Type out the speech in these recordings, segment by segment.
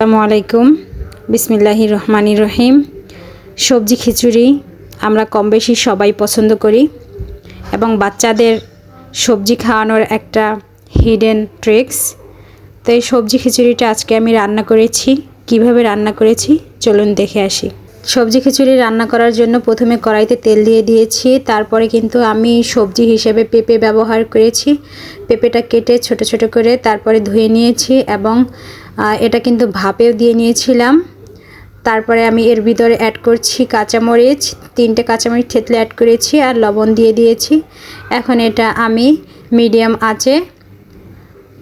আসসালামু আলাইকুম। বিসমিল্লাহি রহমানি রহিম। সবজি খিচুড়ি আমরা কম বেশি সবাই পছন্দ করি এবং বাচ্চাদের সবজি খাওয়ানোর একটা হিডেন ট্রিক্স তো এই সবজি খিচুড়িটা আজকে আমি রান্না করেছি। কীভাবে রান্না করেছি? চলুন দেখে আসি। সবজি খিচুড়ি রান্না করার জন্য প্রথমে কড়াইতে তেল দিয়ে দিয়েছি। তারপরে কিন্তু আমি সবজি হিসেবে পেঁপে ব্যবহার করেছি। পেঁপেটা কেটে ছোট ছোট করে তারপরে ধুয়ে নিয়েছি এবং এটা কিন্তু ভাপেও দিয়ে নিয়েছিলাম। তারপরে আমি এর ভিতরে অ্যাড করছি কাঁচামরিচ, তিনটে কাঁচামরিচ থেতলে অ্যাড করেছি আর লবণ দিয়ে দিয়েছি। এখন এটা আমি মিডিয়াম আঁচে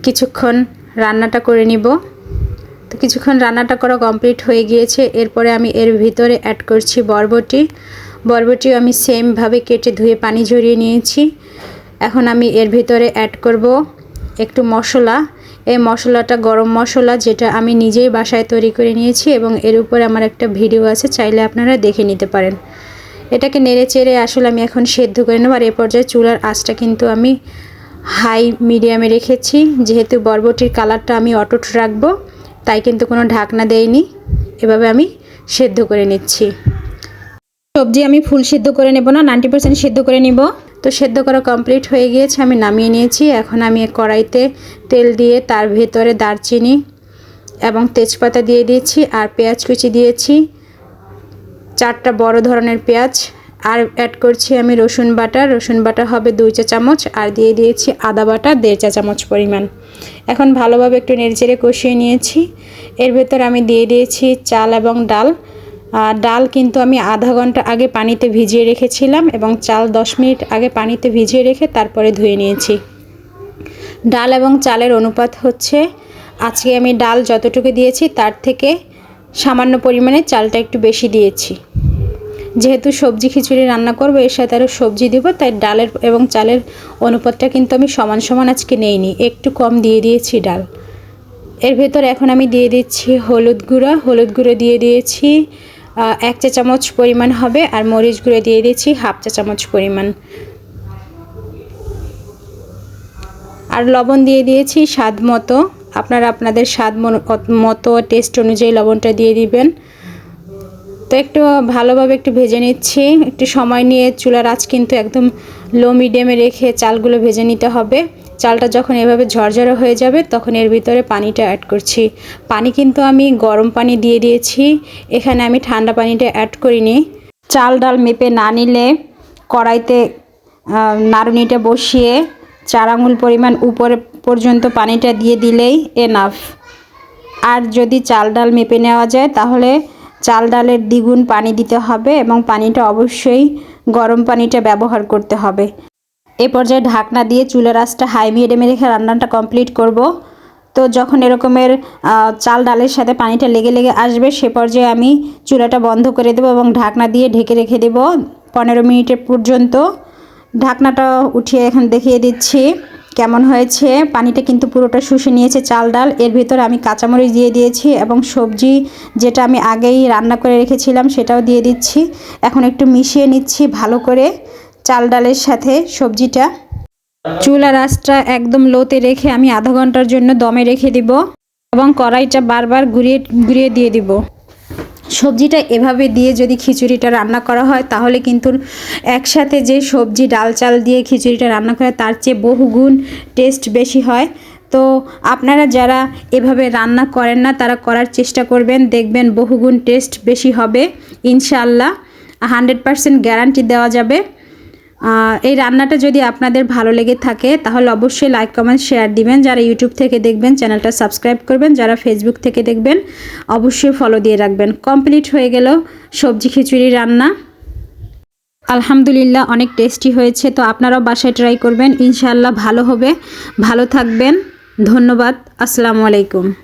কিছুক্ষণ রান্নাটা করে নিব। তো কিছুক্ষণ রান্নাটা করা কমপ্লিট হয়ে গিয়েছে। এরপরে আমি এর ভিতরে অ্যাড করছি বরবটি। বরবটিও আমি সেমভাবে কেটে ধুয়ে পানি ঝরিয়ে নিয়েছি। এখন আমি এর ভিতরে অ্যাড করব একটু মশলা। এই মশলাটা গরম মশলা যেটা আমি নিজেই বাসায় তৈরি করে নিয়েছি এবং এর উপরে আমার একটা ভিডিও আছে, চাইলে আপনারা দেখে নিতে পারেন। এটাকে নেড়ে চেড়ে আসলে আমি এখন সেদ্ধ করে নেব। আর এ পর্যায়ে চুলার আঁচটা কিন্তু আমি হাই মিডিয়ামে রেখেছি। যেহেতু বরবটির কালারটা আমি অটুট রাখব, তাই কিন্তু কোনো ঢাকনা দেয়নি এভাবে আমি সেদ্ধ করে নিচ্ছি। সবজি আমি ফুল সিদ্ধ করে নেব না, নাইনটি পার্সেন্ট সিদ্ধ করে নিব। তো সেদ্ধ করা কমপ্লিট হয়ে গিয়েছে, আমি নামিয়ে নিয়েছি। এখন আমি কড়াইতে তেল দিয়ে তার ভেতরে দারচিনি এবং তেজপাতা দিয়ে দিয়েছি আর পেঁয়াজ কুচি দিয়েছি, চারটা বড় ধরনের পেঁয়াজ। আর অ্যাড করছি আমি রসুন বাটা রসুন বাটা হবে দুই চা চামচ আর দিয়ে দিয়েছি আদা বাটা দেড় চা চামচ পরিমাণ। এখন ভালোভাবে একটু নেড়েচেড়ে কষিয়ে নিয়েছি। এর ভেতর আমি দিয়ে দিয়েছি চাল এবং ডাল। ডাল কিন্তু আমি আধা ঘণ্টা আগে পানিতে ভিজিয়ে রেখেছিলাম এবং চাল দশ মিনিট আগে পানিতে ভিজিয়ে রেখে তারপরে ধুয়ে নিয়েছি। ডাল এবং চালের অনুপাত হচ্ছে, আজকে আমি ডাল যতটুকু দিয়েছি তার থেকে সামান্য পরিমাণে চালটা একটু বেশি দিয়েছি। যেহেতু সবজি খিচুড়ি রান্না করব, এর সাথে আরও সবজি দিব, তাই ডালের এবং চালের অনুপাতটা কিন্তু আমি সমান সমান আজকে নেইনি, একটু কম দিয়ে দিয়েছি ডাল। এর ভেতর এখন আমি দিয়ে দিচ্ছি হলুদ গুঁড়ো হলুদ গুঁড়ো দিয়ে দিয়েছি এক চা চামচ পরিমাণ হবে, আর মরিচ গুঁড়ো দিয়ে দিচ্ছি হাফ চা চামচ পরিমাণ। আর লবণ দিয়ে দিয়েছি স্বাদ মতো। আপনারা আপনাদের স্বাদ মতো টেস্ট অনুযায়ী লবণটা দিয়ে দিবেন। তো একটু ভালোভাবে একটু ভেজে নিচ্ছি। একটু সময় নিয়ে চুলার আঁচ কিন্তু একদম লো মিডিয়ামে রেখে চালগুলো ভেজে নিতে হবে। চালটা যখন এভাবে ঝরঝরে হয়ে যাবে তখন এর ভিতরে পানিটা অ্যাড করছি। পানি কিন্তু আমি গরম পানি দিয়ে দিয়েছি। এখানে আমি ঠান্ডা পানিটা অ্যাড করিনি। চাল ডাল মেপে না নিলে কড়াইতে আহ, নাড়ুনিটা বসিয়ে চার আঙুল পরিমাণ উপরে পর্যন্ত পানিটা দিয়ে দিলেই এনাফ আর যদি চাল ডাল মেপে নেওয়া যায় তাহলে চাল ডালের দ্বিগুণ পানি দিতে হবে এবং পানিটা অবশ্যই গরম পানিটা ব্যবহার করতে হবে। এ পর্যায়ে ঢাকনা দিয়ে চুলার আঁচটা হাই মিডিয়ামে রেখে রান্নাটা কমপ্লিট করব। তো যখন এরকমের চাল ডালের সাথে পানিটা লেগে লেগে আসবে, সে পর্যায়ে আমি চুলাটা বন্ধ করে দেবো এবং ঢাকনা দিয়ে ঢেকে রেখে দেবো পনেরো মিনিটের পর্যন্ত। ঢাকনাটা উঠিয়ে এখন দেখিয়ে দিচ্ছি। কেমন হয়েছে? পানিটা কিন্তু পুরোটা শুষে নিয়েছে চাল ডাল। এর ভিতরে আমি কাঁচামরিচ দিয়ে দিয়েছি এবং সবজি যেটা আমি আগেই রান্না করে রেখেছিলাম সেটাও দিয়ে দিচ্ছি। এখন একটু মিশিয়ে নিচ্ছি ভালো করে চাল ডালের সাথে সবজিটা। চুলার আঁচটা একদম লোতে রেখে আমি আধা ঘণ্টার জন্য দমে রেখে দিব এবং কড়াইটা বারবার ঘুরিয়ে ঘুরিয়ে দিয়ে দিব। সবজিটা এভাবে দিয়ে যদি খিচুড়িটা রান্না করা হয়, তাহলে কিন্তু একসাথে যে সবজি, ডাল চাল দিয়ে খিচুড়িটা রান্না করে, তার চেয়ে বহুগুণ টেস্ট বেশি হয়। তো আপনারা যারা এভাবে রান্না করেন না, তারা করার চেষ্টা করবেন, দেখবেন বহুগুণ টেস্ট বেশি হবে। ইনশাল্লাহ হান্ড্রেড পারসেন্ট গ্যারান্টি দেওয়া যাবে। এই রান্নাটা যদি আপনাদের ভালো লেগে থাকে, তাহলে অবশ্যই লাইক কমেন্ট শেয়ার দিবেন। যারা ইউটিউব থেকে দেখবেন, চ্যানেলটা সাবস্ক্রাইব করবেন। যারা ফেসবুক থেকে দেখবেন, অবশ্যই ফলো দিয়ে রাখবেন। কমপ্লিট হয়ে গেল সবজি খিচুড়ি রান্না। আলহামদুলিল্লাহ, অনেক টেস্টি হয়েছে। তো আপনারাও বাসায় ট্রাই করবেন। ইনশাআল্লাহ ভালো হবে। ভালো থাকবেন। ধন্যবাদ। আসসালামু আলাইকুম।